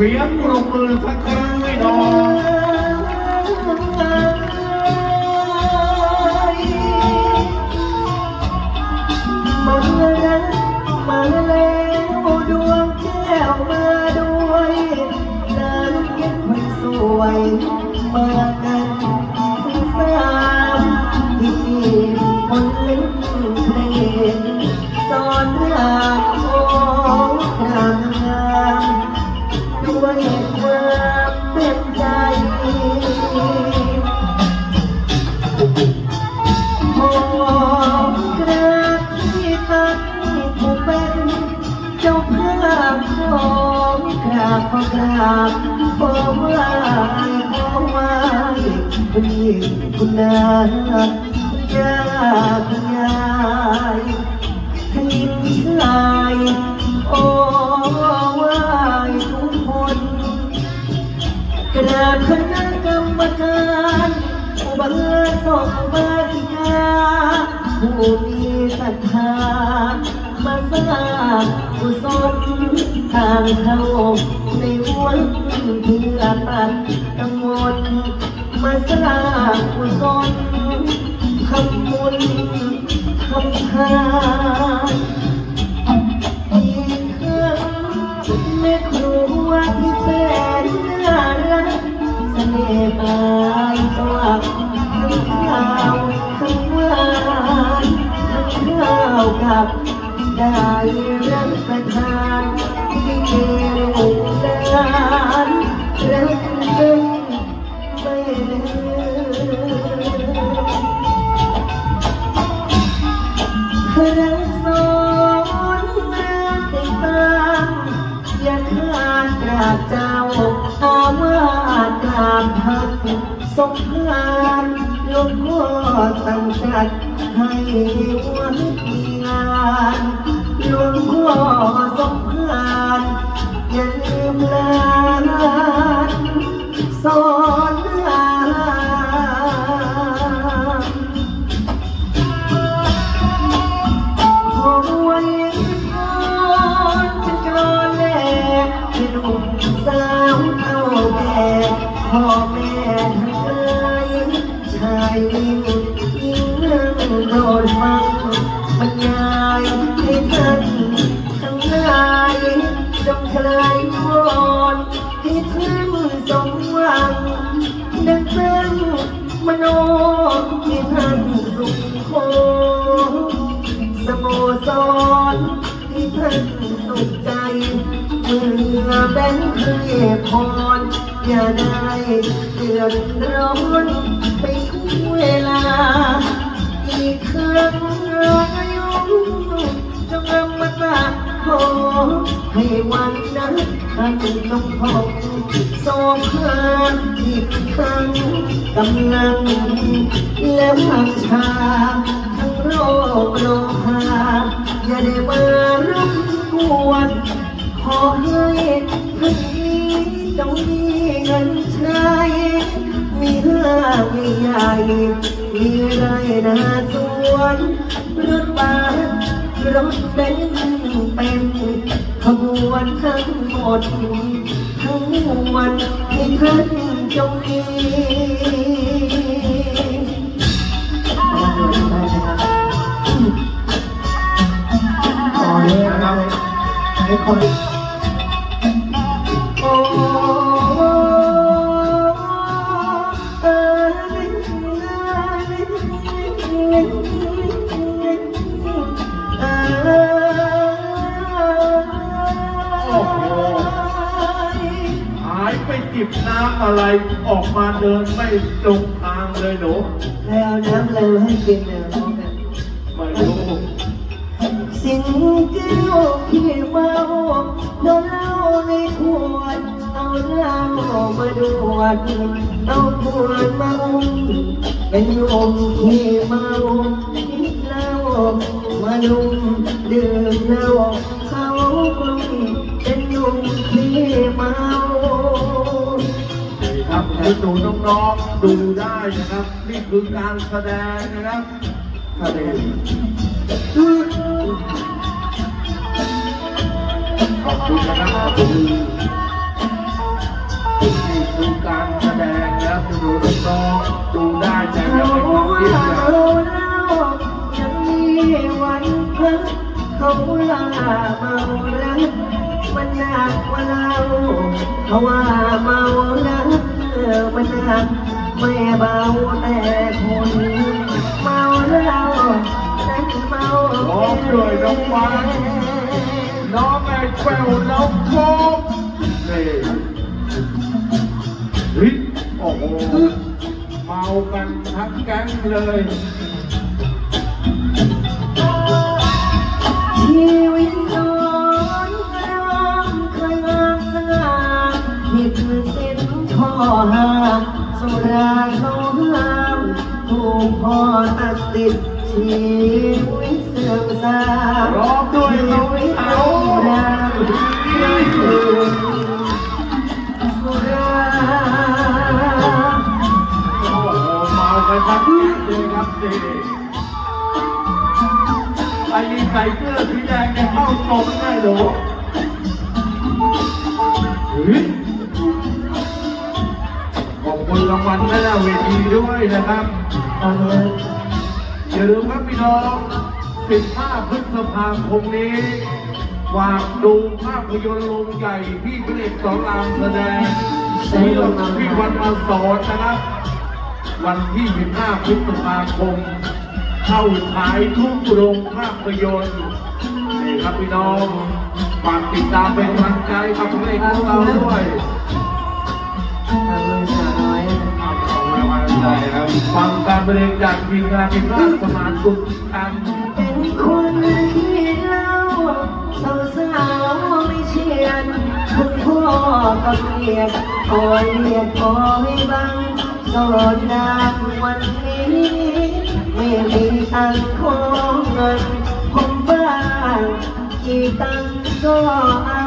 สียงปรบมือสักครั้งไม่น้อยมาแล้วมาแล้วดวงแก้วมาด้วยนางเย็นคนสวยมา ภาพของกราบขอกราบขอไหว้ขอไหว้คุณหญิงคุณนาคุณย่าคุณยายท่านหญิงชายโอ้ไหว้ทุกคนกราบคณะกรรมการผู้บังเอิญส่งมาสิกาผู้มีศรัทธา มาสร้างกุศลทางเข้าในวันเพื่อตัดกังวลมาสร้างกุศลทำบุญทำทานอีกครั้งแม่ครัวที่แสนน่ารักเสน่ห์ปลายจวักทั้งข้าวทั้งหวานทั้งข้าวกับ ได้รับประทานที่เกลูกหลานรักกันไม่ลืมรักสอนรักติดตามอย่าขาดกราบเจ้าอาว่าตามพักสงกราน ลวงพ่อสังจัดให้วันงานหลวงพ่อสงกรานต์อย่าลืมลานสอนรามขอไว้พรจะกรอนแลให้หนุ่มสาวเท่าแก่ ยิ่งนั่งโดดฟังบรรยายให้ท่านทั้งหลายจงคลายวอนให้ท่านสมหวังดังตั้งมโนให้ท่านสุขโคสโมสรที่ท่านสุขใจเมื่อแบงเคยพร อย่าได้เดือดร้อนไปทุกเวลา อีกครั้งรอยจงนำมาตาขอให้วันนั้นท่านจงพบสองพานอีกครั้งกำลังและพังชาทั้งโรคโรคาอย่าได้มารบกวนขอให้ท่าน นี้จงมีเงินใช้มีห้างใหญ่มีไรนาสวนรถบัสรถเบนเป็นขบวนทั้งหมดทั้งมวลให้ท่านจงมีต่อเลยนะครับให้คน น้ำอะไรออกมาเดินไม่ตรงทางเลยหนูแล้วน้ำเราให้กินเนี่ยไม่รู้สิ่งแก้วที่เมาโดนเหล้าในขวดเอาเหล้ามาดวดเอาขวดมาอุ้มเป็นโยมที่เมาเหล้ามาลุมดื่มเหล้าเขากลุ่มเป็นโยมที่เมา นุนหนูน้องๆดูได้นะครับ นี่คือการแสดงนะครับแสดงขอบคุณนะครับขอบคุณคือการแสดงแล้วดูน้องๆดูได้แต่อย่าไปทำว่าเยี่ยมองเราเล่ายังมีวันพักเขาลาเมารักมันหนักกว่าเราเขาว่าเมารัก มันหนักไม่เบาแต่คนเมาเราแต่เมาร้องด้วยน้องฟ้าน้องไอ้แป้วน้องโฟกนี่เฮ้ยโอ้โหเมากันทั้งแก๊งเลย พ่อตัดสิทธิ์ชีวิตเสื่อมทรามร้องด้วยน้องชีวิตเขารามไม่ถูกสุราโอ้โหเมาไปทั้งแก๊งเลยครับนี่ไอ้นี่ใส่เสื้อสีแดงจะเข้าตรงได้เหรอเฮ้ยขอบ คุณรางวัลหน้าเวทีด้วยนะครับอย่าลืมครับพี่น้อง 15 พฤษภาคมนี้ฝากดูภาพยนตร์โรงใหญ่ที่พระเอกสอนรามแสดงเรื่องที่วันมาสอนนะครับ วันที่ 15 พฤษภาคม เข้าฉายทุกโรงภาพยนตร์นี่ครับพี่น้องฝากติดตามเป็นกำลังใจกับพระเอกของเราด้วย ฟังการบริจากทีมงานเป็นราชสมานกุลกันเป็นคนที่เล่าสาวสาวไม่เชียนคุณพ่อก็เกลียดคอยเรียกคอยบังสอนดานวันนี้ไม่มีตังค์ของเงินผมบ้างกี่ตังค์ก็เอา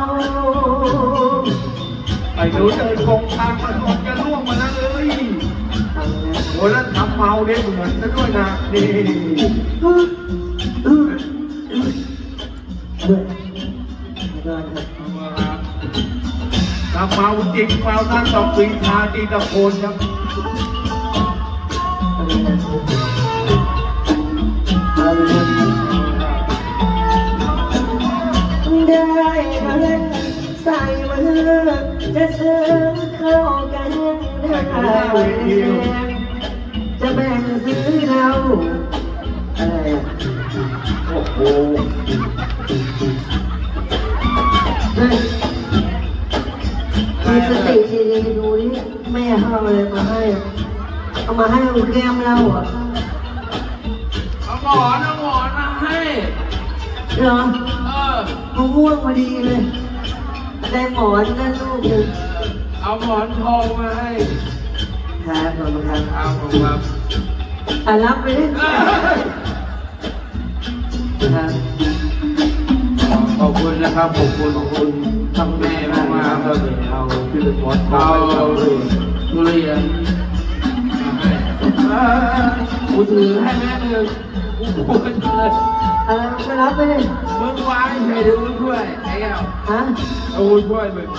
ไอ้หนูเดินกงทางมันคงจะ โอ้แล้วทำเมาเนี่ยเหมือนกันด้วยนะนี่เบื่อเดินเถอะทำเมาจริงเมาทั้งสองปีทาจีตะโคนครับเอาดีนะเอาดีนะได้เงินใส่มือจะซื้อเข้ากันได้ แบ่งซื้อเราอะไรอะโอ้โหเฮ้ยมีสติดีๆดูนี่แม่เอาอะไรมาให้อะเอามาให้อุแก้มเราเหรอะเอาหมอนเอาหมอนมาให้ เหรอเออมะม่วงพอดีเลยได้หมอนนั่นลูกหนึ่งเอาหมอนทองมาให้ ครับขอบคุณครับ เอาผมครับ อะรับไปดิครับขอบคุณนะครับ ขอบคุณขอบคุณทั้งแม่มากมากๆครับเอาพี่หมอนเอาทุเรียนมาให้เออกูถือให้แม่หนึ่งกูพูดเลยอะไปรับไปดิมึงวางให้ดูช่วยไอ้แก้วฮะเอาช่วยมึง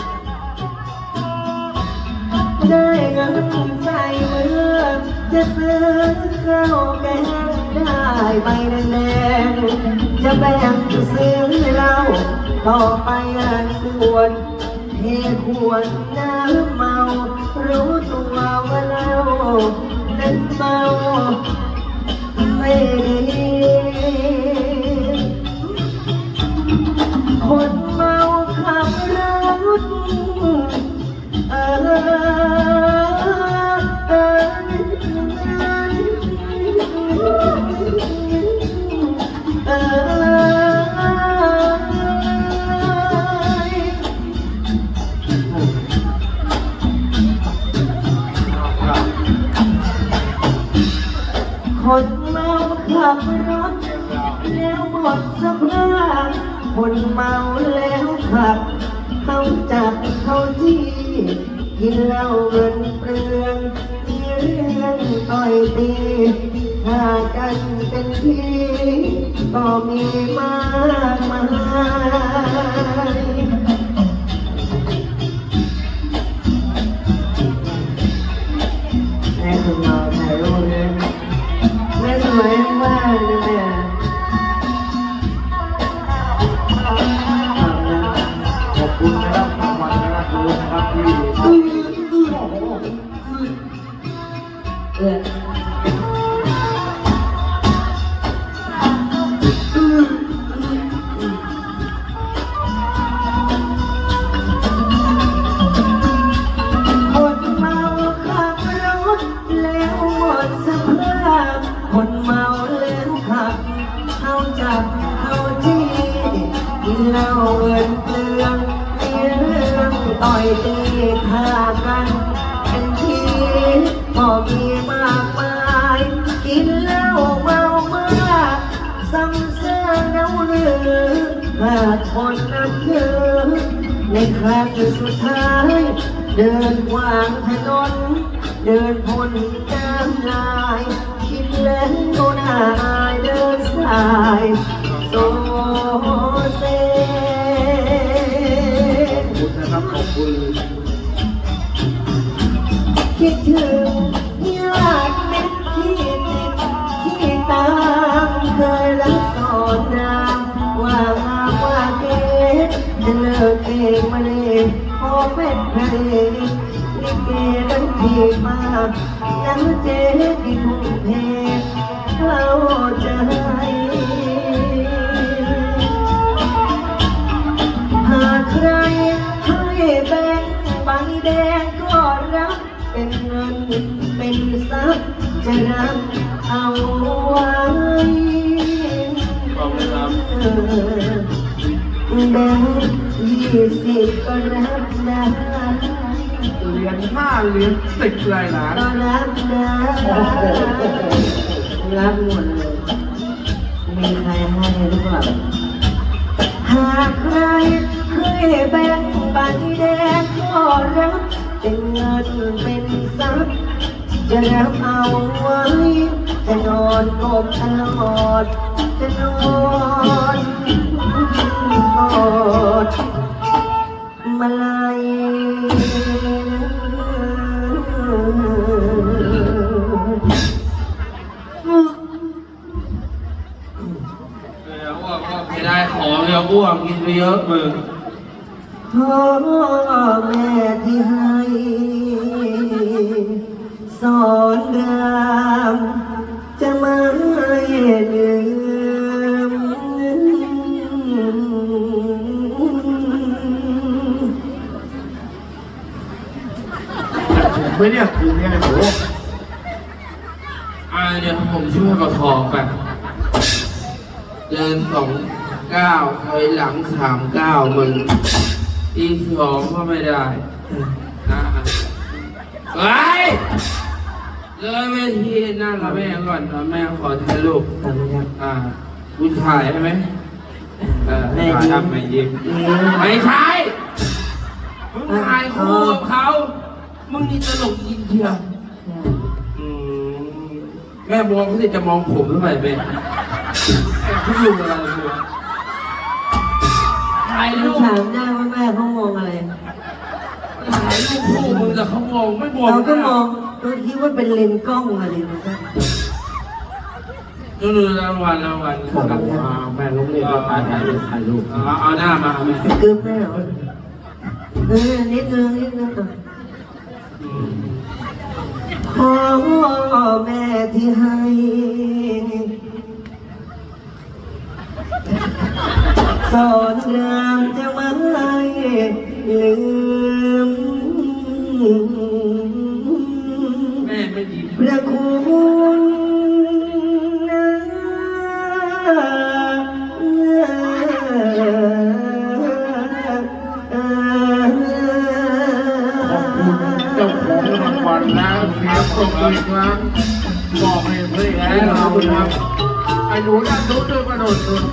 ได้เงินใส่มือ จะซื้อข้าวแกงได้ใบแดงๆจะแบ่งซื้อเหล้าต่อไปอันควรเทขวดน้ำเมา รู้ตัวว่าเรานั้นเมาไม่ดีคนเมาขับรถเออ คนเมาขับรถแล้วหมดสภาพคนเมาแล้วขับเขาจับเขาที่ กินเหล้าเงินเปลืองมีเรื่องต่อยตีถ้ากันเป็นที่ก็มีมากมาย ในคราสุดท้าย เดินวางถนน เดินพ้นน้ำลาย คิดเล่นโนนายเดินสายโซเซขอบคุณนะครับขอบคุณ คิดถึง กเองมาเลยพอเป็นเพลงลิเกนั้นทีมาน้ำเจ๊ที่ทุ่มเทเข้าใจหากใครให้แบ่งใบแดงก็รับเป็นเงินเป็นทรัพย์จะรับเอาไว้ขอบคุณครับ แบ่งยี่สิบก็รับได้เหรียญห้าเหรียญสิบเลยนะก็รับได้รับหมดเลยมีใครให้หรือเปล่าหากใครให้แบ่งบันแดงก็รับเป็นเงินเป็นทรัพย์จะรับเอาไว้จะนอนกบตลอดจะนอน กอดมาลายเดี๋ยวอ้วกไม่ได้ของเดี๋ยวอ้วกกินไปเยอะมึงพ่อแม่ที่ให้ สอนราม ไม่เนี่ยคืนนี้โอ้โหอ่าเดี๋ยวผมช่วยประคองไปเดินสองก้าวถอยหลังสามก้าวมึงอีกสองก็ไม่ได้นะไปเลยไม่ทีนั่งกับแม่ก่อนนะแม่ขอถ่ายรูปทำนะครับอ่าผู้ชายใช่ไหมเออแม่ถ่ายยิ้มทำไม่ยิ้มยิ้มไม่ใช่มึงถ่ายคู่กับเขา มึงนี่ตลกจริงเชียวอืมแม่มองเขาสิจะมองผมหรือเปล่าแม่เขาอยู่อะไรกูถ่ายรูปถามได้ว่าแม่เขามองอะไรถ่ายรูปคู่มึงแต่เขามองไม่มองเราก็มองเราคิดว่าเป็นเลนส์กล้องอะไรนะครับนู่นๆรางวัลรางวัลขอบคุณครับอ่าแม่ลูกเรียกถ่ายถ่ายรูปถ่ายรูปเอาเอาหน้ามาแม่กึมแม่เหรอเออนิดนึงนิดนึงอะอืม พ่อแม่ที่ให้สอนงามจะไม่ลืม Thank you.